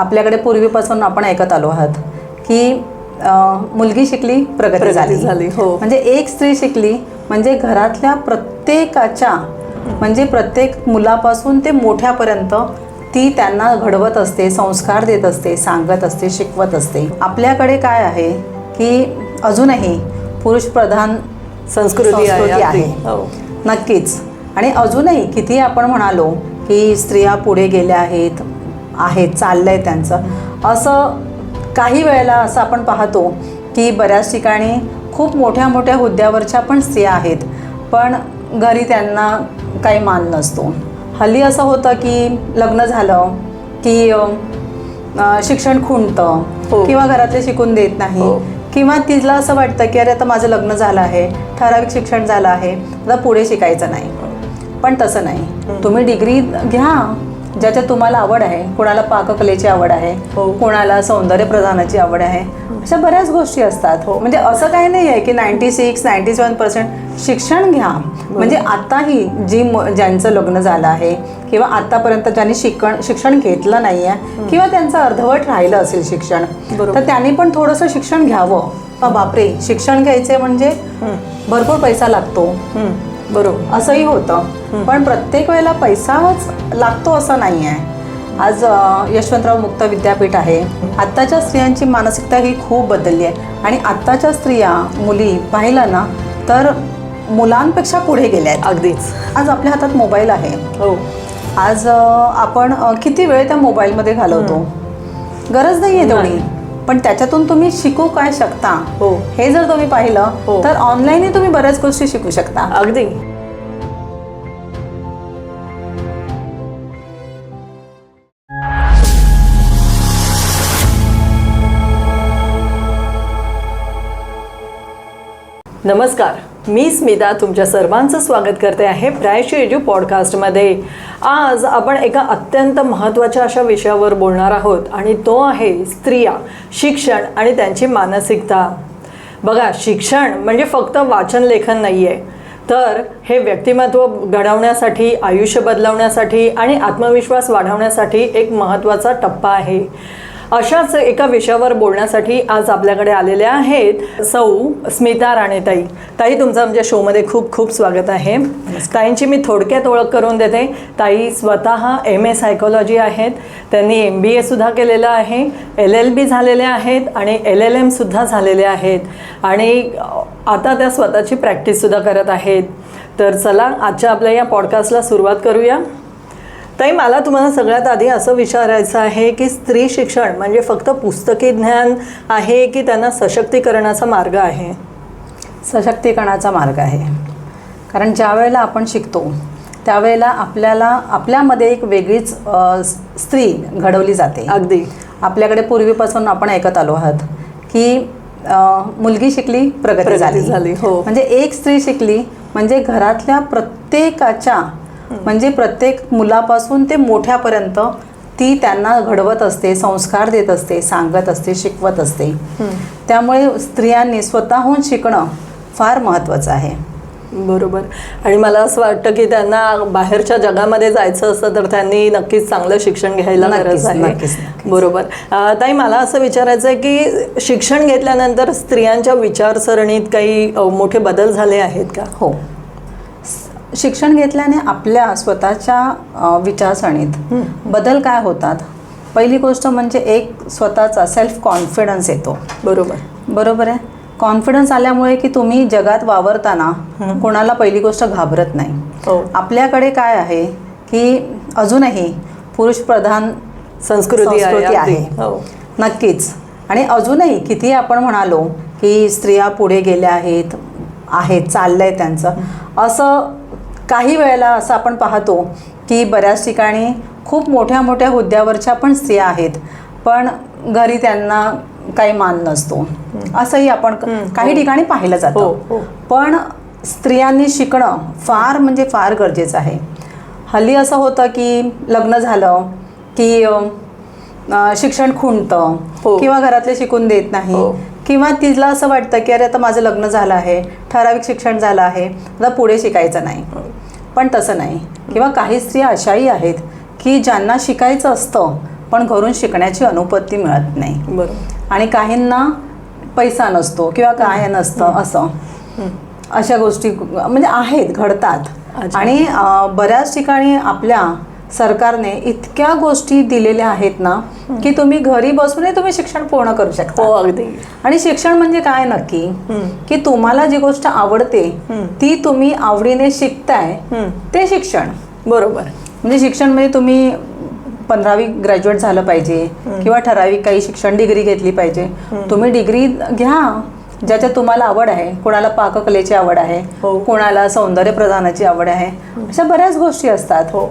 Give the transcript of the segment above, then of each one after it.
आपल्याकडे पूर्वीपासून आपण ऐकत आलो आहात की मुलगी शिकली प्रगती झाली झाली, हो. म्हणजे एक स्त्री शिकली म्हणजे घरातल्या प्रत्येकाच्या म्हणजे प्रत्येक मुलापासून ते मोठ्यापर्यंत ती त्यांना घडवत असते संस्कार देत असते सांगत असते शिकवत असते आपल्याकडे काय आहे की अजूनही पुरुष प्रधान संस्कृती. आहे. हो. नक्कीच आणि अजूनही किती आपण म्हणालो की स्त्रिया पुढे गेल्या आहेत आहेत चाललंय त्यांचं. असं काही वेळेला असं आपण पाहतो की बऱ्याच ठिकाणी खूप मोठ्या मोठ्या हुद्द्यावरच्या पण स्त्रिया आहेत पण घरी त्यांना काही मान नसतो. हल्ली असं होतं की लग्न झालं की शिक्षण खुंटतं हो. किंवा घरातले शिकून देत नाही. हो. किंवा तिला असं वाटतं की अरे आता माझं लग्न झालं आहे ठराविक शिक्षण झालं आहे आता पुढे शिकायचं नाही. पण तसं नाही. तुम्ही डिग्री घ्या. ज्याच्यात तुम्हाला आवड आहे कोणाला पाककलेची आवड आहे हो. कोणाला सौंदर्य प्रधानाची आवड आहे अशा बऱ्याच गोष्टी असतात हो. म्हणजे असं काही नाही आहे की ninety six ninety seven percent शिक्षण घ्या म्हणजे आताही जी ज्यांचं लग्न झालं आहे किंवा आतापर्यंत ज्यांनी शिक्षण शिक्षण घेतलं नाही आहे किंवा त्यांचं अर्धवट राहिलं असेल शिक्षण. तर त्यांनी पण थोडंसं शिक्षण घ्यावं बापरे शिक्षण घ्यायचे म्हणजे भरपूर पैसा लागतो. बरोबर. असंही होतं. पण प्रत्येक वेळेला पैसाच लागतो असं नाही आहे. आज यशवंतराव मुक्त विद्यापीठ आहे. आत्ताच्या स्त्रियांची मानसिकता ही खूप बदलली आहे. आणि आत्ताच्या स्त्रिया मुली पाहिलं ना तर मुलांपेक्षा पुढे गेल्या आहेत. अगदीच. आज आपल्या हातात मोबाईल आहे. हो. आज आपण किती वेळ त्या मोबाईलमध्ये घालवतो? गरज नाही आहे तेवढी पण त्याच्यातून तुम्ही शिकू काय शकता? हो. हे जर तुम्ही पाहिलं हो. तर ऑनलाईनही तुम्ही बऱ्याच गोष्टी शिकू शकता. अगदी. नमस्कार. मी स्मिता तुमच्या सर्वांचं स्वागत करते आहे प्रायशी एज्यू पॉडकास्टमध्ये. आज आपण एका अत्यंत महत्त्वाच्या अशा विषयावर बोलणार आहोत आणि तो आहे स्त्रिया शिक्षण आणि त्यांची मानसिकता. बघा शिक्षण म्हणजे फक्त वाचन लेखन नाही आहे तर हे व्यक्तिमत्व घडवण्यासाठी आयुष्य बदलवण्यासाठी आणि आत्मविश्वास वाढवण्यासाठी एक महत्त्वाचा टप्पा आहे. अशाच एका विषयावर बोलण्यासाठी आज आपल्याकडे आलेल्या आहेत सौ स्मिता राणेताई. ताई तुमचं आमच्या शोमध्ये खूप खूप स्वागत आहे. ताईंची मी थोडक्यात ओळख करून देते. ताई स्वतः एम ए सायकोलॉजी आहेत. त्यांनी एम बी एसुद्धा केलेलं आहे. एल एल बी झालेले आहेत आणि एल एल एमसुद्धा झालेले आहेत. आणि आता त्या स्वतःची प्रॅक्टिससुद्धा करत आहेत. तर चला आजच्या आपल्या या पॉडकास्टला सुरुवात करूया. ताई मला तुम्हाला सगळ्यात आधी असं विचारायचं आहे की स्त्री शिक्षण म्हणजे फक्त पुस्तकी ज्ञान आहे की त्यांना सशक्तीकरणाचा मार्ग आहे? सशक्तीकरणाचा मार्ग आहे. कारण ज्या वेळेला आपण शिकतो त्यावेळेला आपल्याला आपल्यामध्ये एक वेगळीच स्त्री घडवली जाते. अगदी. आपल्याकडे पूर्वीपासून आपण ऐकत आलो आहात की मुलगी शिकली प्रगती प्रगती झाली. झाली, हो. म्हणजे एक स्त्री शिकली म्हणजे घरातल्या प्रत्येकाच्या म्हणजे प्रत्येक मुलापासून ते मोठ्यापर्यंत ती त्यांना घडवत असते संस्कार देत असते सांगत असते शिकवत असते. त्यामुळे स्त्रियांनी स्वतःहून शिकणं फार महत्त्वाचं आहे. बरोबर. आणि मला असं वाटतं की त्यांना बाहेरच्या जगामध्ये जायचं असतं तर त्यांनी नक्कीच चांगलं शिक्षण घ्यायला गरज आहे. बरोबर. ताई मला असं विचारायचं आहे की शिक्षण घेतल्यानंतर स्त्रियांच्या विचारसरणीत काही मोठे बदल झाले आहेत का? हो. शिक्षण घेतल्याने आपल्या स्वतःच्या विचारसरणीत बदल काय होतात? पहिली गोष्ट म्हणजे एक स्वतःचा सेल्फ कॉन्फिडन्स येतो. बरोबर. बरोबर आहे? कॉन्फिडन्स आल्यामुळे की तुम्ही जगात वावरताना कोणाला पहिली गोष्ट घाबरत नाही. हो. आपल्याकडे काय आहे की अजूनही पुरुष प्रधान संस्कृती आहे. आहे. हो. नक्कीच. आणि अजूनही किती आपण म्हणालो की स्त्रिया पुढे गेल्या आहेत आहेत चाललंय त्यांचं. असं काही वेळेला असं आपण पाहतो की बऱ्याच ठिकाणी खूप मोठ्या मोठ्या हुद्द्यावरच्या पण स्त्रिया आहेत पण घरी त्यांना काही मान नसतो. असंही आपण काही ठिकाणी पाहिलं हो, जातं. हो. पण स्त्रियांनी शिकणं फार म्हणजे फार गरजेचं आहे. हल्ली असं होतं की लग्न झालं की शिक्षण खुंटतं हो. किंवा घरातले शिकून देत नाही. हो. किंवा तिला असं वाटतं की अरे आता माझं लग्न झालं आहे ठराविक शिक्षण झालं आहे आता पुढे शिकायचं नाही. पण तसं नाही. किंवा काही स्त्रिया अशाही आहेत की ज्यांना शिकायचं असतं पण घरून शिकण्याची अनुपत्ती मिळत नाही. बरोबर. आणि काहींना पैसा नसतो किंवा काय नसतं असं. अशा गोष्टी म्हणजे आहेत घडतात. आणि बऱ्याच ठिकाणी आपल्या सरकारने इतक्या गोष्टी दिलेल्या आहेत ना की तुम्ही घरी बसूनही तुम्ही शिक्षण पूर्ण करू शकता. हो अगदी. आणि शिक्षण म्हणजे काय नक्की? की तुम्हाला जी गोष्ट आवडते ती तुम्ही आवडीने शिकताय ते शिक्षण. बरोबर. म्हणजे शिक्षण म्हणजे तुम्ही पंधरावी ग्रॅज्युएट झालं पाहिजे किंवा ठराविक काही शिक्षण डिग्री घेतली पाहिजे. तुम्ही डिग्री घ्या ज्याच्यात तुम्हाला आवड आहे. कोणाला पाककलेची आवड आहे हो. कोणाला सौंदर्य प्रदानाची आवड आहे अशा बऱ्याच गोष्टी असतात. हो.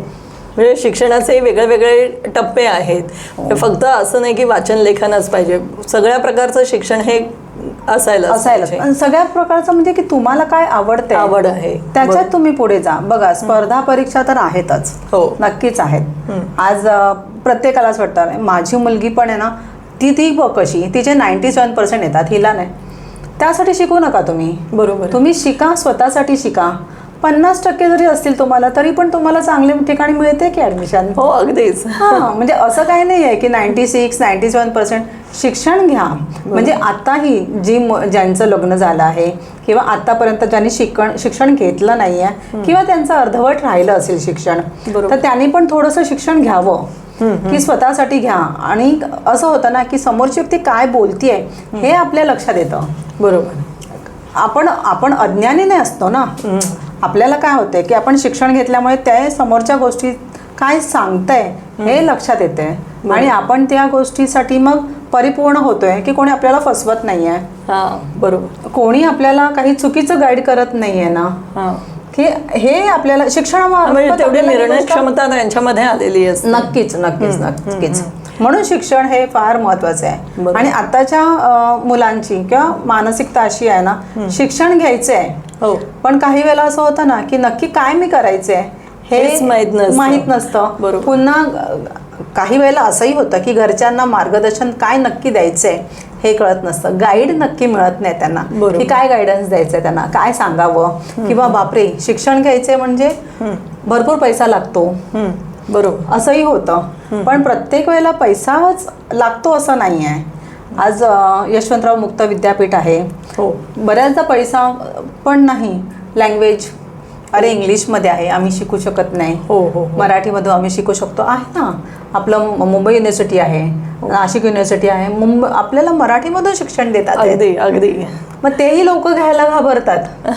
म्हणजे शिक्षणाचे वेगळे वेगळे टप्पे आहेत. फक्त असं नाही की वाचन लेखनच पाहिजे. सगळ्या प्रकारचं शिक्षण हे असायला असायला. सगळ्या प्रकारचं म्हणजे की तुम्हाला काय आवडते आवड आहे. त्याच्यात तुम्ही पुढे जा. बघा स्पर्धा परीक्षा तर आहेतच. हो. नक्कीच आहेत. आज प्रत्येकालाच वाटतं "अरे, माझी मुलगी पण आहे ना ती ती कशी. तिचे नाईन्टी सेवन पर्सेंट येतात. हिला नाही. त्यासाठी शिकू नका तुम्ही. बरोबर तुम्ही शिका स्वतःसाठी शिका. पन्नास टक्के जरी असतील तुम्हाला तरी पण तुम्हाला चांगल्या ठिकाणी मिळते की ऍडमिशन हो अगदीच. हां म्हणजे असं काही नाही आहे की ninety six ninety seven percent शिक्षण घ्या. म्हणजे आताही जी म- ज्यांचं लग्न झालं आहे किंवा आतापर्यंत ज्यांनी शिक्षण शिक्षण घेतलं नाही आहे किंवा त्यांचं अर्धवट राहिलं असेल शिक्षण. तर त्यांनी पण थोडंसं शिक्षण घ्यावं की स्वतःसाठी घ्या. आणि असं होतं ना की समोरची व्यक्ती काय बोलतीये हे आपल्या लक्षात येतं. बरोबर. आपण आपण अज्ञानी नाही असतो ना. आपल्याला काय होतंय की आपण शिक्षण घेतल्यामुळे त्या समोरच्या गोष्टी काय सांगतंय हे लक्षात येते आणि आपण त्या गोष्टीसाठी मग परिपूर्ण होतोय की कोणी आपल्याला फसवत नाहीये. हा बरोबर. कोणी आपल्याला काही चुकीचं गाईड करत नाहीये ना. हा. की हे आपल्याला शिक्षणामार्फत म्हणजे तेवढी निर्णय क्षमता त्यांच्यामध्ये आलेली असते. नक्कीच नक्कीच नक्कीच. म्हणून शिक्षण हे फार महत्वाचं आहे. आणि आताच्या मुलांची किंवा मानसिकता अशी आहे ना शिक्षण घ्यायचं आहे हो. पण काही वेळेला असं होतं ना की नक्की काय मी करायचंय हेच माहीत नसतं. माहीत नसतं. बरोबर. पुन्हा काही वेळेला असंही होतं की घरच्यांना मार्गदर्शन काय नक्की द्यायचंय हे कळत नसतं. गाईड नक्की मिळत नाही त्यांना. की काय गायडन्स द्यायचंय त्यांना काय सांगावं? किंवा बापरे शिक्षण घ्यायचंय म्हणजे भरपूर पैसा लागतो. बरोबर. असंही होतं. पण प्रत्येक वेळेला पैसाच लागतो असं नाही आहे आज यशवंतराव मुक्त विद्यापीठ आहे. हो. बऱ्याचदा पैसा पण नाही. लँग्वेज अरे इंग्लिशमध्ये आहे. आम्ही शिकू शकत नाही. हो हो हो. मराठीमधून आम्ही शिकू शकतो. आहे ना? आपलं मुंबई युनिव्हर्सिटी आहे. नाशिक युनिव्हर्सिटी आहे. मुंबई आपल्याला मराठीमधून शिक्षण देतात. अगदी अगदी. मग तेही लोक घ्यायला घाबरतात.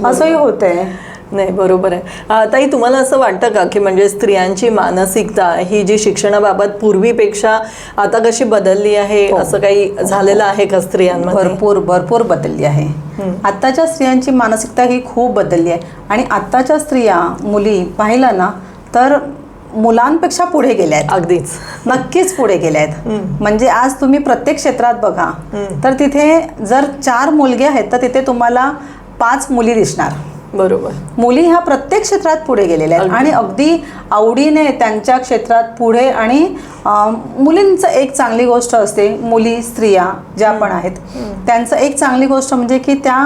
असंही होतंय. नाही बरोबर आहे. ताई तुम्हाला असं वाटतं का की म्हणजे स्त्रियांची मानसिकता ही जी शिक्षणाबाबत पूर्वीपेक्षा आता कशी बदलली आहे? असं काही झालेलं आहे का स्त्रियांमध्ये? भरपूर भरपूर बदलली आहे. आत्ताच्या स्त्रियांची मानसिकता ही खूप बदलली आहे. आणि आत्ताच्या स्त्रिया मुली पाहिलं ना तर मुलांपेक्षा पुढे गेल्या आहेत. अगदीच. नक्कीच पुढे गेल्या आहेत. म्हणजे आज तुम्ही प्रत्येक क्षेत्रात बघा तर तिथे जर चार मुलगे आहेत तर तिथे तुम्हाला पाच मुली दिसणार. बरोबर. मुली ह्या प्रत्येक क्षेत्रात पुढे गेलेल्या आहेत. आणि अगदी आवडीने त्यांच्या क्षेत्रात पुढे आणि मुलींचं एक चांगली गोष्ट असते मुली स्त्रिया ज्या पण आहेत त्यांचं एक चांगली गोष्ट म्हणजे की त्या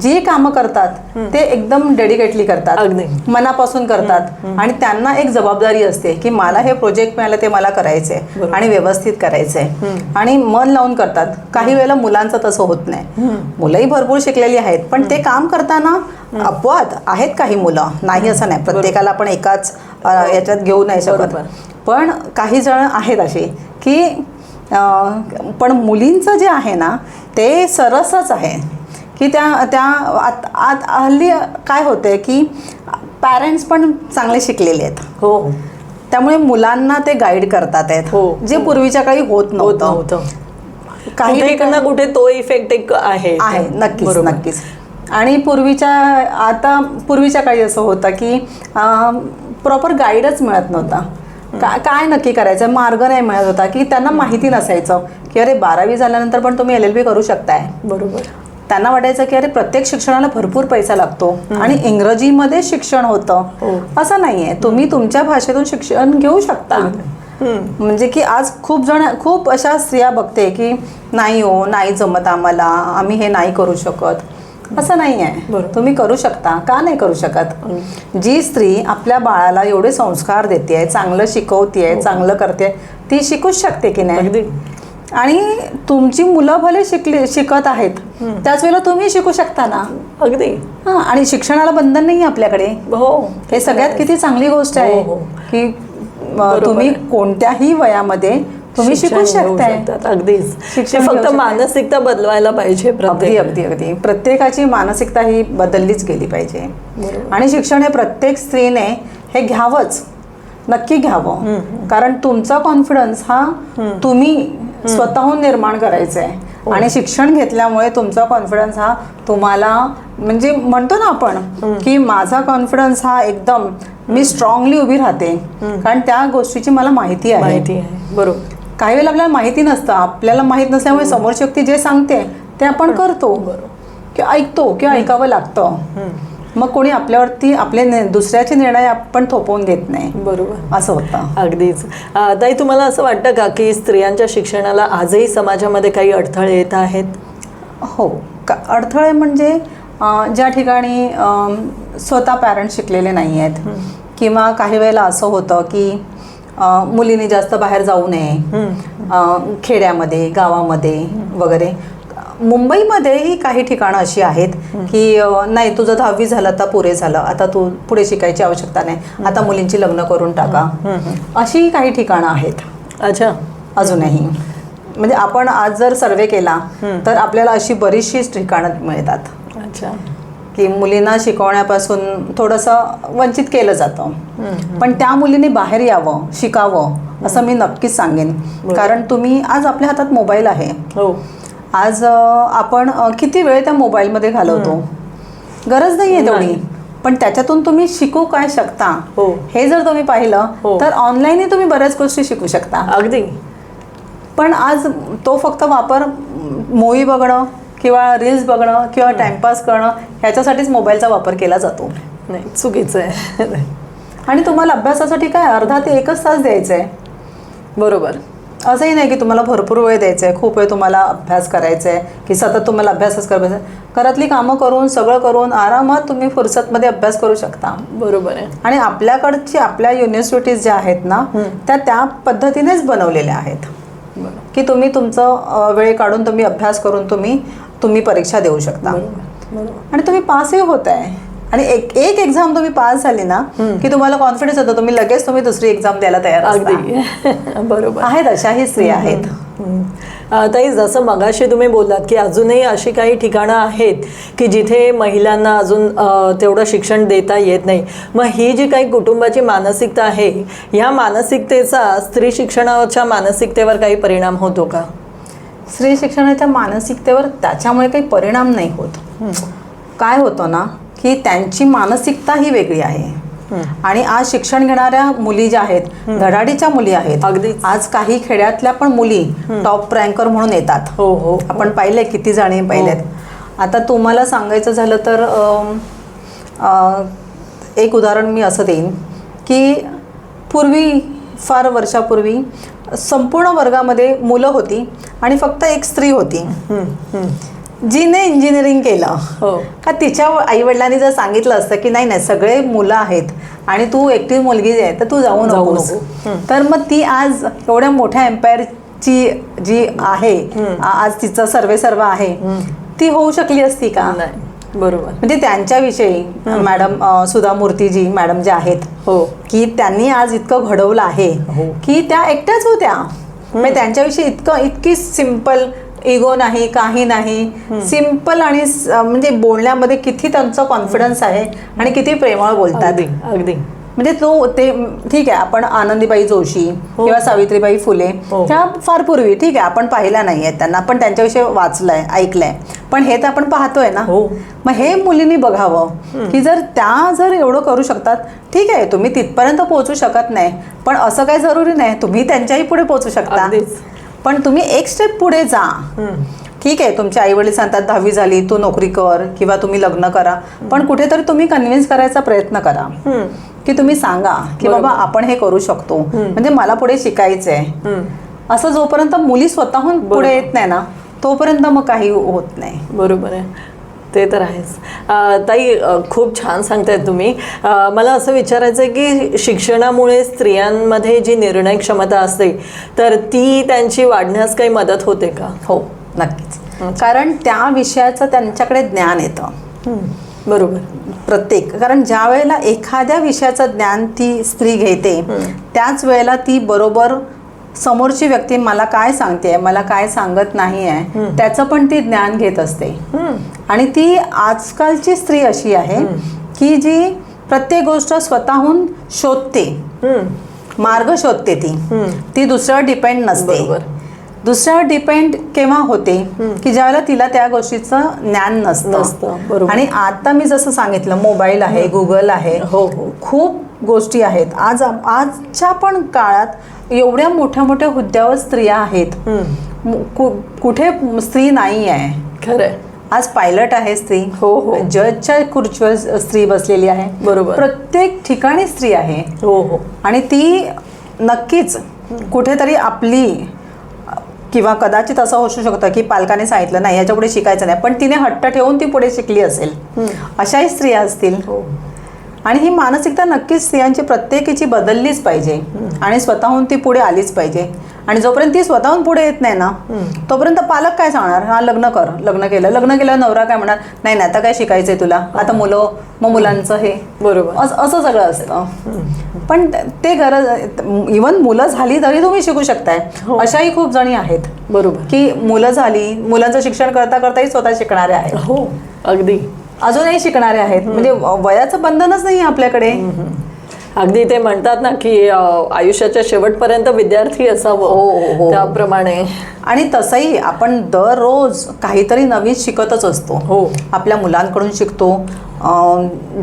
जे कामं करतात ते एकदम डेडिकेटली करतात. अगदी. मनापासून करतात. आणि त्यांना एक जबाबदारी असते की मला हे प्रोजेक्ट मिळालं ते मला करायचंय. आणि व्यवस्थित करायचंय. आणि मन लावून करतात. काही वेळेला मुलांचं तसं होत नाही. मुलंही भरपूर शिकलेली आहेत. पण ते काम करताना अपवाद आहेत काही मुलं. नाही असं नाही. प्रत्येकाला आपण एकाच याच्यात घेऊ नाही शकत. पण काही जण आहेत असे की पण मुलींचं जे आहे ना ते सरसच आहे. की त्या त्या आत आत हल्ली काय होतंय की पॅरेंट्स पण चांगले शिकलेले आहेत. हो. त्यामुळे मुलांना ते गाईड करतात आहेत. हो. जे पूर्वीच्या काळी होत होत नव्हतं. नव्हतं. काही कुठे तो इफेक्ट एक आहे. नक्कीच. नक्कीच. आणि पूर्वीच्या आता पूर्वीच्या काळी असं होतं की प्रॉपर गाईडच मिळत नव्हता. का काय नक्की करायचं? मार्ग नाही मिळत होता की त्यांना माहिती नसायचं की अरे बारावी झाल्यानंतर पण तुम्ही एल एल बी करू शकताय. बरोबर. त्यांना वाटायचं की अरे प्रत्येक शिक्षणाला भरपूर पैसा लागतो आणि इंग्रजीमध्ये शिक्षण हो. होतं असं नाहीये. तुम्ही तुमच्या भाषेतून शिक्षण घेऊ शकता. हम्म. म्हणजे की आज खूप जण खूप अशा स्त्रिया बघते की नाही हो नाही जमत आम्हाला. आम्ही हे नाही करू शकत. असं नाही आहे. तुम्ही करू शकता का नाही करू शकत? जी स्त्री आपल्या बाळाला एवढे संस्कार देते आहे चांगलं शिकवते आहे चांगलं करते ती शिकूच शकते की नाही? अगदी. आणि तुमची मुलं भले शिकली शिकत आहेत त्याच वेळेला तुम्ही शिकू शकता ना? अगदी. हां आणि शिक्षणाला बंधन नाही आहे आपल्याकडे? हो. हे सगळ्यात किती चांगली गोष्ट आहे हो, हो. की तुम्ही कोणत्याही वयामध्ये तुम्ही शिकू शकतात, अगदीच. शिक्षण फक्त. मानसिकता बदलवायला पाहिजे अगदी प्रत्येक अगदी अगदी. प्रत्येकाची मानसिकता ही बदललीच गेली पाहिजे. आणि शिक्षण हे प्रत्येक स्त्रीने हे घ्यावंच. नक्की घ्यावं. कारण तुमचा कॉन्फिडन्स हा तुम्ही स्वतःहून निर्माण करायचा आहे हो. आणि शिक्षण घेतल्यामुळे तुमचा कॉन्फिडन्स हा तुम्हाला म्हणजे म्हणतो ना आपण की माझा कॉन्फिडन्स हा एकदम मी स्ट्रॉंगली उभी राहते. कारण त्या गोष्टीची मला माहिती आहे. माहिती आहे. बरोबर. काही वेळेला आपल्याला माहिती नसतं. आपल्याला माहीत नसल्यामुळे समोरची व्यक्ती जे सांगते ते आपण करतो. किंवा ऐकतो किंवा ऐकावं लागतं. मग कोणी आपल्यावरती आपले दुसऱ्याचे निर्णय आपण थोपवून घेत नाही. बरोबर. असं होतं. अगदीच. ताई तुम्हाला असं वाटतं का की स्त्रियांच्या शिक्षणाला आजही समाजामध्ये काही अडथळे येत आहेत? हो. का अडथळे म्हणजे ज्या ठिकाणी स्वतः पॅरेंट्स शिकलेले नाही आहेत किंवा काही वेळेला असं होतं की मुलींनी जास्त बाहेर जाऊ नये. खेड्यामध्ये गावामध्ये वगैरे. मुंबईमध्येही काही ठिकाणं अशी आहेत की नाही तुझं दहावी झालं आता पुरे झालं. आता तू पुढे शिकायची आवश्यकता नाही. आता मुलींची लग्न करून टाका. अशी काही ठिकाणं आहेत. अच्छा. अजूनही. म्हणजे आपण आज जर सर्वे केला तर आपल्याला अशी बरीचशी ठिकाणं मिळतात. अच्छा. की मुलींना शिकवण्यापासून थोडंसं वंचित केलं जातं. पण त्या मुलींनी बाहेर यावं शिकावं असं मी नक्कीच सांगेन. कारण तुम्ही आज आपल्या हातात मोबाईल आहे. हो. आज आपण किती वेळ त्या मोबाईलमध्ये घालवतो? गरज नाही. आहे तेवढी. पण त्याच्यातून तुम्ही शिकू काय शकता? हो. हे जर तुम्ही पाहिलं हो. तर ऑनलाईनही तुम्ही बऱ्याच गोष्टी शिकू शकता. अगदी. पण आज तो फक्त वापर मूवी बघणं किंवा रील्स बघणं किंवा टाइमपास करणं ह्याच्यासाठीच मोबाईलचा वापर केला जातो. नाही चुकीचं आहे. आणि तुम्हाला अभ्यासासाठी काय अर्धा ते एकच तास द्यायचा आहे बरोबर. असंही नाही की तुम्हाला भरपूर वेळ द्यायचा आहे खूप वेळ तुम्हाला अभ्यास करायचा आहे की सतत तुम्हाला अभ्यासच करायचा घरातली कामं करून सगळं करून आरामात तुम्ही फुरसतमध्ये अभ्यास करू शकता. बरोबर आहे. आणि आपल्याकडची आपल्या युनिव्हर्सिटीज ज्या आहेत ना त्या त्या पद्धतीनेच बनवलेल्या आहेत. की तुम्ही तुमचं वेळ काढून तुम्ही अभ्यास करून तुम्ही तुम्ही परीक्षा देऊ शकता. आणि तुम्ही पासही होत आहे आणि एक एक एक्झाम तुम्ही पास झाली ना की तुम्हाला कॉन्फिडन्स येतो तुम्ही लगेच तुम्ही दुसरी एक्झाम द्यायला तयार बरोबर. आहेत अशाही स्त्रिया आहेत. ताई जसं मगाशी तुम्ही बोललात की अजूनही अशी काही ठिकाणं आहेत की जिथे महिलांना अजून तेवढं शिक्षण देता येत नाही. मग ही जी काही कुटुंबाची मानसिकता आहे ह्या मानसिकतेचा स्त्री शिक्षणाच्या मानसिकतेवर काही परिणाम होतो का? स्त्री शिक्षणाच्या मानसिकतेवर त्याच्यामुळे काही परिणाम नाही होत. काय होतं ना की त्यांची मानसिकता ही वेगळी आहे. आणि आज शिक्षण घेणाऱ्या मुली ज्या आहेत धडाडीच्या मुली आहेत. अगदीच. आज काही खेड्यातल्या पण मुली टॉप रँकर म्हणून येतात. हो हो. आपण पाहिले किती जणी पाहिलेत. आता तुम्हाला सांगायचं झालं तर एक उदाहरण मी असं देईन की पूर्वी फार वर्षापूर्वी संपूर्ण वर्गामध्ये मुलं होती आणि फक्त एक स्त्री होती. जिने इंजिनिअरिंग केलं हो. का तिच्या आईवडिलांनी जर सांगितलं असतं की नाही नाही सगळे मुलं आहेत आणि तू एकटी मुलगी आहे तर तू जाऊ नकोस. नको. तर मग ती आज एवढ्या मोठ्या एम्पायरची जी आहे आज तिचं सर्वे सर्व आहे ती होऊ शकली असती का? नाही. बरोबर. म्हणजे त्यांच्याविषयी मॅडम सुधा मूर्तीजी मॅडम ज्या आहेत हो. की त्यांनी आज इतकं घडवलं आहे हो. की त्या एकट्याच होत्या. म्हणजे त्यांच्याविषयी इतकं इतकी सिंपल इगो नाही काही नाही. सिंपल आणि म्हणजे बोलण्यामध्ये किती त्यांचा कॉन्फिडन्स आहे आणि किती प्रेमळ बोलतात. अगदी अगदी. म्हणजे तो ते ठीक आहे आपण आनंदीबाई जोशी हो. किंवा सावित्रीबाई फुले हो. त्या फार पूर्वी ठीक आहे आपण पाहिल्या नाही आहेत त्यांना पण त्यांच्याविषयी वाचलंय ऐकलंय. पण हे तर आपण पाहतोय ना. हो. मग हे मुलींनी बघावं. की जर त्या जर एवढं करू शकतात ठीक आहे तुम्ही तिथपर्यंत पोहोचू शकत नाही पण असं काही जरुरी नाही तुम्ही त्यांच्याही पुढे पोहोचू शकता. पण तुम्ही एक स्टेप पुढे जा. ठीक आहे तुमचे आई वडील सांगतात दहावी झाली तू नोकरी कर किंवा तुम्ही लग्न करा. पण कुठेतरी तुम्ही कन्व्हिन्स करायचा प्रयत्न करा. की तुम्ही सांगा की. बाबा आपण हे करू शकतो. म्हणजे मला पुढे शिकायचं आहे हम्म. असं जोपर्यंत मुली स्वतःहून पुढे येत नाही ना तोपर्यंत मग काही होत नाही. बरोबर आहे. ते तर आहेच. ताई खूप छान सांगतायत तुम्ही. मला असं विचारायचं आहे की शिक्षणामुळे स्त्रियांमध्ये जी निर्णय क्षमता असते तर ती त्यांची वाढण्यास काही मदत होते का? हो नक्कीच. कारण त्या विषयाचं त्यांच्याकडे ज्ञान येतं. बरोबर. प्रत्येक कारण ज्या वेळेला एखाद्या विषयाचं ज्ञान ती स्त्री घेते त्याच वेळेला ती बरोबर समोरची व्यक्ती मला काय सांगते मला काय सांगत नाही आहे त्याचं पण ती ज्ञान घेत असते. आणि ती आजकालची स्त्री अशी आहे की जी प्रत्येक गोष्ट स्वतःहून शोधते. मार्ग शोधते ती. ती दुसऱ्यावर डिपेंड नसते. बरोबर. दुसऱ्यावर डिपेंड केव्हा होते? की ज्यावेळेला तिला त्या गोष्टीचं ज्ञान नसतं. आणि आता मी जसं सांगितलं मोबाईल आहे गुगल आहे. हो, हो. खूप गोष्टी आहेत. आज आजच्या पण काळात एवढ्या मोठ्या मोठ्या हुद्द्यावर स्त्रिया आहेत. कुठे स्त्री नाही आहे. खरंय. आज पायलट आहे स्त्री. हो, हो. जजच्या खुर्चीवर स्त्री बसलेली आहे. बरोबर. प्रत्येक ठिकाणी स्त्री आहे. हो हो. आणि ती नक्कीच कुठेतरी आपली किंवा कदाचित असं असू शकतं की पालकाने सांगितलं नाही याच्यापुढे शिकायचं नाही. पण तिने हट्ट ठेवून ती पुढे शिकली असेल. अशाही स्त्रिया असतील. हो. आणि ही मानसिकता नक्कीच स्त्रियांची प्रत्येकीची बदललीच पाहिजे. आणि स्वतःहून ती पुढे आलीच पाहिजे. आणि जोपर्यंत ती स्वतःहून पुढे येत नाही ना तोपर्यंत पालक काय सांगणार? हा लग्न कर लग्न केलं लग्न केलं नवरा काय म्हणणार? नाही नाही आता काय शिकायचंय तुला? आता मुलं मग मुलांचं हे. बरोबर. अस- असं सगळं असतं. पण त- गरज इवन मुलं झाली तरी तुम्ही शिकू शकताय. अशाही खूप जणी आहेत. बरोबर. की मुलं झाली मुलांचं शिक्षण करता करताही स्वतः शिकणारे आहेत. हो अगदी. अजूनही शिकणारे आहेत. म्हणजे वयाचं बंधनच नाही आपल्याकडे. अगदी ते म्हणतात ना की आयुष्याच्या शेवटपर्यंत विद्यार्थी हो, असावं हो. त्याप्रमाणे. आणि तसंही आपण दररोज काहीतरी नवीन शिकतच असतो. हो. आपल्या मुलांकडून शिकतो.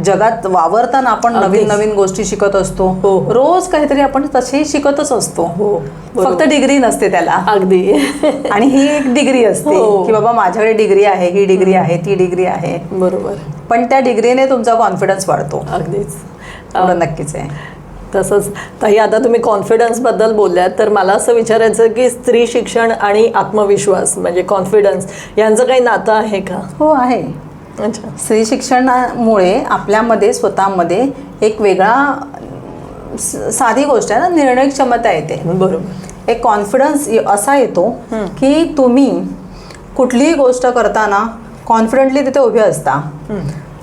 जगात वावरताना आपण नवीन. नवीन गोष्टी शिकत असतो. हो, हो. रोज काहीतरी आपण तसेही शिकतच असतो. हो. फक्त डिग्री नसते त्याला. अगदी. आणि ही एक डिग्री असते हो. की बाबा माझ्याकडे डिग्री आहे ही डिग्री आहे ती डिग्री आहे. बरोबर. पण त्या डिग्रीने तुमचा कॉन्फिडन्स वाढतो. अगदीच. एवढं नक्कीच आहे. तसंच ताई आता तुम्ही कॉन्फिडन्सबद्दल बोलल्यात तर मला असं विचारायचं की स्त्री शिक्षण आणि आत्मविश्वास म्हणजे कॉन्फिडन्स यांचं काही नातं आहे का? हो आहे. अच्छा. स्त्री शिक्षणामुळे आपल्यामध्ये स्वतःमध्ये एक वेगळा स- साधी गोष्ट आहे ना निर्णय क्षमता येते. बरोबर. एक कॉन्फिडन्स असा येतो की तुम्ही कुठलीही गोष्ट करताना कॉन्फिडेंटली तिथे उभे असता.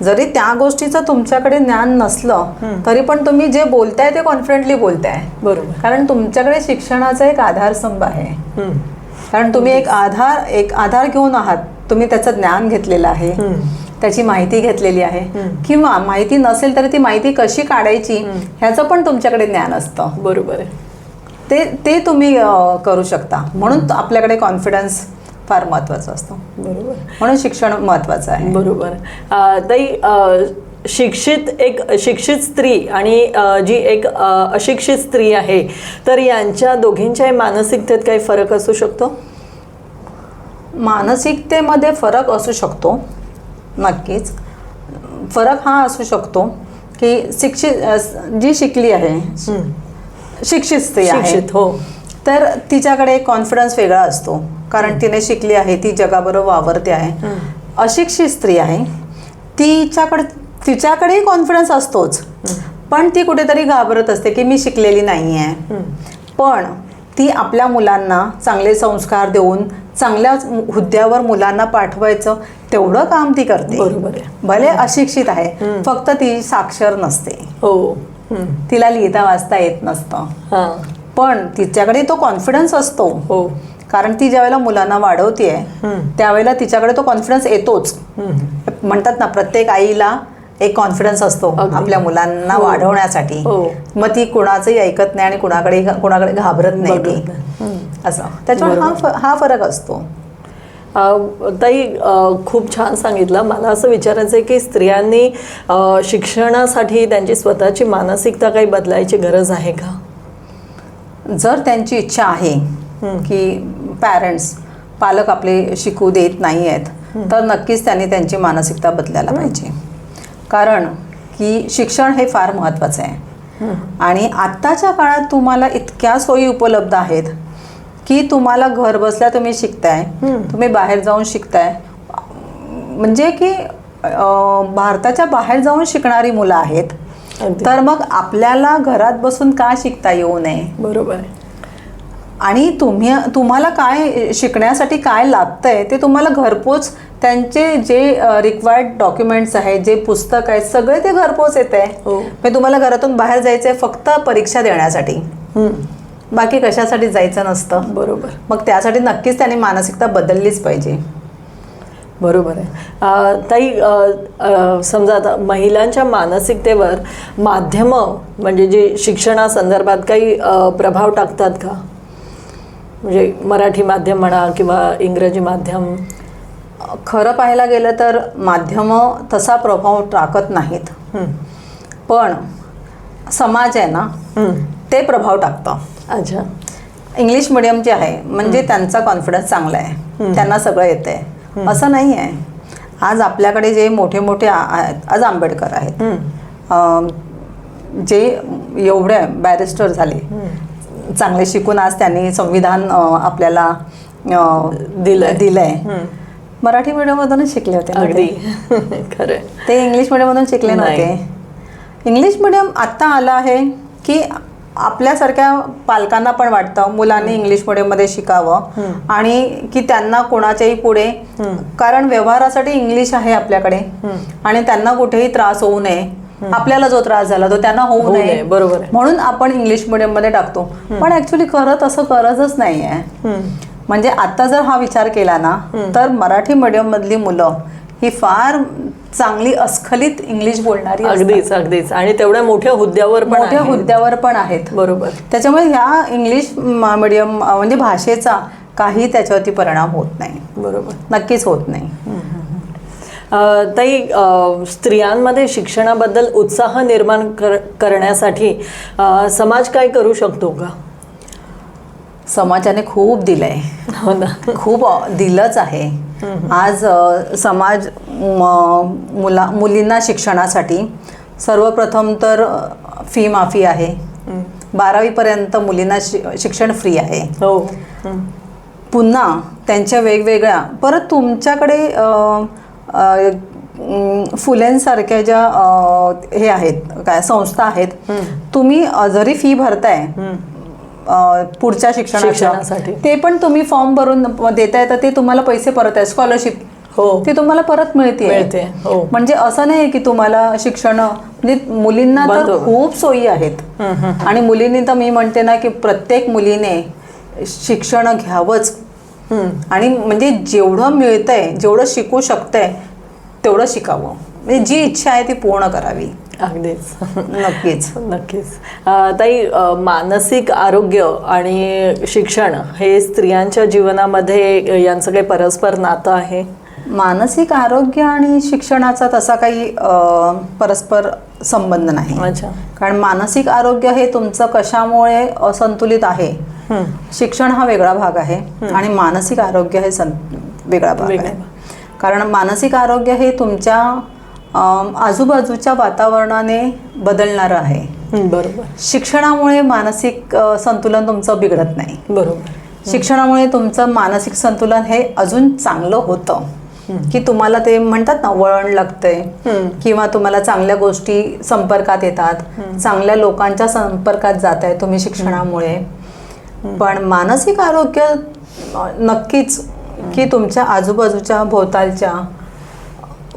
जरी त्या गोष्टीचं तुमच्याकडे ज्ञान नसलं तरी पण तुम्ही जे बोलताय ते कॉन्फिडेंटली बोलताय. बरोबर. कारण तुमच्याकडे शिक्षणाचा एक आधारस्तंभ आहे. कारण तुम्ही एक आधार एक आधार घेऊन आहात. तुम्ही त्याचं ज्ञान घेतलेलं आहे. त्याची माहिती घेतलेली आहे. किंवा माहिती नसेल तरी ती माहिती कशी काढायची ह्याचं पण तुमच्याकडे ज्ञान असतं. बरोबर आहे. ते ते तुम्ही करू शकता. म्हणून आपल्याकडे कॉन्फिडन्स फार महत्त्वाचा असतो. बरोबर. म्हणून शिक्षण महत्त्वाचं आहे. बरोबर. ताई शिक्षित एक शिक्षित स्त्री आणि जी एक अशिक्षित स्त्री आहे तर यांच्या दोघींच्याही मानसिकतेत काही फरक असू शकतो? मानसिकतेमध्ये फरक असू शकतो. नक्कीच. फरक हा असू शकतो की शिक्षित जी शिकली आहे शिक्षित स्त्री शिक्षित हो. तर तिच्याकडे कॉन्फिडन्स वेगळा असतो. कारण तिने शिकली आहे ती जगाबरोबर वावरते आहे. अशिक्षित स्त्री आहे. तिच्याकडे तिच्याकडेही कॉन्फिडन्स असतोच. पण ती कुठेतरी घाबरत असते की मी शिकलेली नाही आहे पण ती आपल्या मुलांना चांगले संस्कार देऊन चांगल्या हुद्द्यावर मुलांना पाठवायचं तेवढं काम ती करते. बरोबर आहे. भले अशिक्षित आहे फक्त ती साक्षर नसते. हो. तिला लिहिता वाचता येत नसतं. पण तिच्याकडे तो कॉन्फिडन्स असतो. हो. कारण ती ज्यावेळेला मुलांना वाढवते त्यावेळेला तिच्याकडे तो कॉन्फिडन्स येतोच. म्हणतात ना प्रत्येक आईला एक कॉन्फिडन्स असतो. आपल्या मुलांना हो. वाढवण्यासाठी. हो. मग ती कुणाचंही ऐकत नाही आणि कुणाकडे कुणाकडे घाबरत नाही ती. असं. त्याच्यामुळे हा हा फरक असतो. ताई खूप छान सांगितलं. मला असं विचारायचं आहे की स्त्रियांनी शिक्षणासाठी त्यांची स्वतःची मानसिकता काही बदलायची गरज आहे का? जर त्यांची इच्छा आहे की पॅरेंट्स पालक आपले शिकू देत नाही आहेत तर नक्कीच त्यांनी त्यांची मानसिकता बदलायला पाहिजे. कारण की शिक्षण हे फार महत्त्वाचं आहे. आणि आत्ताच्या काळात तुम्हाला इतक्या सोयी उपलब्ध आहेत की तुम्हाला घर बसल्या तुम्ही शिकताय तुम्ही बाहेर जाऊन शिकताय. म्हणजे की भारताच्या बाहेर जाऊन शिकणारी मुलं आहेत. तर मग आपल्याला घरात बसून का शिकता येऊ नये? बरोबर. आणि तुम्ही तुम्हाला काय शिकण्यासाठी काय लागतंय ते तुम्हाला घरपोच त्यांचे जे रिक्वायर्ड डॉक्युमेंट्स आहेत जे पुस्तक आहेत सगळे ते घरपोच येत आहे हो. म्हणजे तुम्हाला घरातून बाहेर जायचं आहे फक्त परीक्षा देण्यासाठी. बाकी कशासाठी जायचं नसतं. बरोबर. मग त्यासाठी नक्कीच त्यांनी मानसिकता बदललीच पाहिजे. बरोबर आहे. ताई समजा आता महिलांच्या मानसिकतेवर माध्यमं म्हणजे जे शिक्षणासंदर्भात काही प्रभाव टाकतात का? म्हणजे मराठी माध्यम म्हणा किंवा इंग्रजी माध्यम. खरं पाहायला गेलं तर माध्यमं तसा प्रभाव टाकत नाहीत. पण समाज आहे ना ते प्रभाव टाकतं. अच्छा. इंग्लिश मिडियम जे आहे म्हणजे त्यांचा कॉन्फिडन्स चांगला आहे. त्यांना सगळं येतं आहे असं नाही आहे. आज आपल्याकडे जे मोठे मोठे आहेत आज आंबेडकर आहेत. जे एवढे बॅरिस्टर झाले. चांगले शिकून आज त्यांनी संविधान आपल्याला हम्म, मराठी मीडियममधूनच शिकले होते. अगदी. खरंय. ते इंग्लिश मिडियममधून शिकले. नव्हते. इंग्लिश मिडियम आत्ता आलं आहे की आपल्यासारख्या पालकांना पण वाटतं मुलांनी इंग्लिश मिडियममध्ये शिकावं आणि की त्यांना कोणाच्याही पुढे कारण व्यवहारासाठी इंग्लिश आहे आपल्याकडे आणि त्यांना कुठेही त्रास होऊ नये. आपल्याला जो त्रास झाला तो त्यांना होऊ नये, बरोबर. म्हणून आपण इंग्लिश मिडियममध्ये टाकतो. पण ऍक्च्युली खरं तसं गरजच नाही आहे हम्म, म्हणजे आता जर हा विचार केला ना तर मराठी मीडियम मधली मुलं ही फार चांगली अस्खलित इंग्लिश बोलणारी. अगदीच अगदीच. आणि तेवढ्या मोठ्या हुद्द्यावर पण मोठ्या. हुद्द्यावर पण आहेत. बरोबर. त्याच्यामुळे ह्या इंग्लिश मीडियम म्हणजे भाषेचा काही त्याच्यावरती परिणाम होत नाही. बरोबर. नक्कीच होत नाही. ताई स्त्रियांमध्ये शिक्षणाबद्दल उत्साह निर्माण कर करण्यासाठी समाज काय करू शकतो का? समाजाने खूप दिलंय. हो ना. खूप दिलंच आहे. आज समाज मुला मुलींना शिक्षणासाठी सर्वप्रथम तर फी माफी आहे. बारावीपर्यंत मुलींना शि शिक्षण फ्री आहे. हो. पुन्हा त्यांच्या वेगवेगळ्या परत तुमच्याकडे फुलेंसारख्या ज्या हे आहेत काय संस्था आहेत तुम्ही जरी फी भरताय पुढच्या शिक्षणासाठी शिक्षणासाठी. ते पण तुम्ही फॉर्म भरून देताय तर ते तुम्हाला पैसे परत आहे स्कॉलरशिप हो ती तुम्हाला परत मिळते हो. म्हणजे असं नाही की तुम्हाला शिक्षण म्हणजे मुलींना तर. खूप सोयी आहेत आणि मुलींनी तर मी म्हणते ना की प्रत्येक मुलीने शिक्षण घ्यावंच. आणि म्हणजे जेवढं मिळतंय जेवढं शिकू शकतंय तेवढं शिकावं. म्हणजे जी इच्छा आहे ती पूर्ण करावी. अगदीच. नक्कीच. नक्कीच. ताई मानसिक आरोग्य आणि शिक्षण हे स्त्रियांच्या जीवनामध्ये यांचं काही परस्पर नातं आहे? मानसिक आरोग्य आणि शिक्षणाचा तसा काही परस्पर संबंध नाही. अच्छा. कारण मानसिक आरोग्य हे तुमचं कशामुळे असंतुलित आहे. शिक्षण हा वेगळा भाग आहे आणि मानसिक आरोग्य हे सं वेगळा भाग आहे. कारण मानसिक आरोग्य हे तुमच्या आजूबाजूच्या वातावरणाने बदलणारं आहे. बरोबर. शिक्षणामुळे मानसिक संतुलन तुमचं बिघडत नाही. बरोबर. शिक्षणामुळे तुमचं मानसिक संतुलन हे अजून चांगलं होतं. की तुम्हाला ते म्हणतात ना वळण लागतंय. किंवा तुम्हाला चांगल्या गोष्टी संपर्कात येतात. चांगल्या लोकांच्या संपर्कात जात आहे तुम्ही शिक्षणामुळे. पण मानसिक आरोग्य नक्कीच की तुमच्या आजूबाजूच्या भोवतालच्या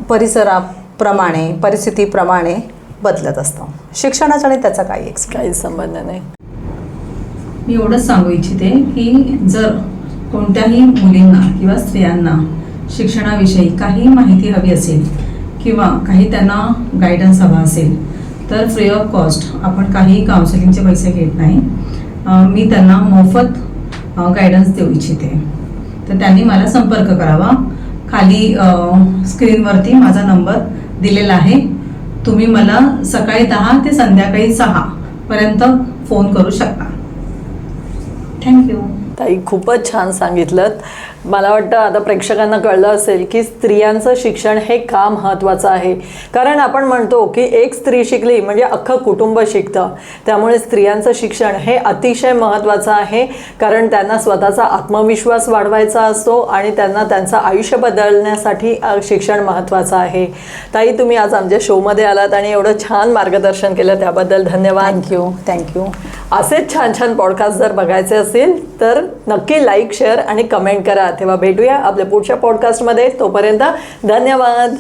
परिसराप्रमाणे परिस्थितीप्रमाणे बदलत असतं. शिक्षणाचा आणि त्याचा काही एक्स काही संबंध नाही. मी एवढंच सांगू इच्छिते की जर कोणत्याही मुलींना किंवा स्त्रियांना शिक्षणाविषयी काही माहिती हवी असेल किंवा काही त्यांना गायडन्स हवा असेल तर फ्री ऑफ कॉस्ट आपण काही काउन्सिलिंगचे पैसे घेत नाही. मी त्यांना मोफत गायडन्स देऊ इच्छिते. तर त्यांनी मला संपर्क करावा. खाली स्क्रीनवरती माझा नंबर दिलेला आहे. तुम्ही मला सकाळी दहा ते संध्याकाळी सहा पर्यंत फोन करू शकता. थँक्यू ताई खूपच छान सांगितलं मला वाटतं आता प्रेक्षकांना कळलं असेल की स्त्रियांचं शिक्षण हे का महत्त्वाचं आहे. कारण आपण म्हणतो की एक स्त्री शिकली म्हणजे अख्खं कुटुंब शिकतं. त्यामुळे स्त्रियांचं शिक्षण हे अतिशय महत्त्वाचं आहे. कारण त्यांना स्वतःचा आत्मविश्वास वाढवायचा असतो आणि त्यांना त्यांचं आयुष्य बदलण्यासाठी शिक्षण महत्त्वाचं आहे. ताई तुम्ही आज आमच्या शोमध्ये आलात आणि एवढं छान मार्गदर्शन केलं त्याबद्दल धन्यवाद. थँक्यू थँक्यू असेच छान छान पॉडकास्ट जर बघायचे असतील तर नक्की लाईक शेअर आणि कमेंट करा. तेव्हा भेटूया आपल्या पुढच्या पॉडकास्टमध्ये तोपर्यंत धन्यवाद.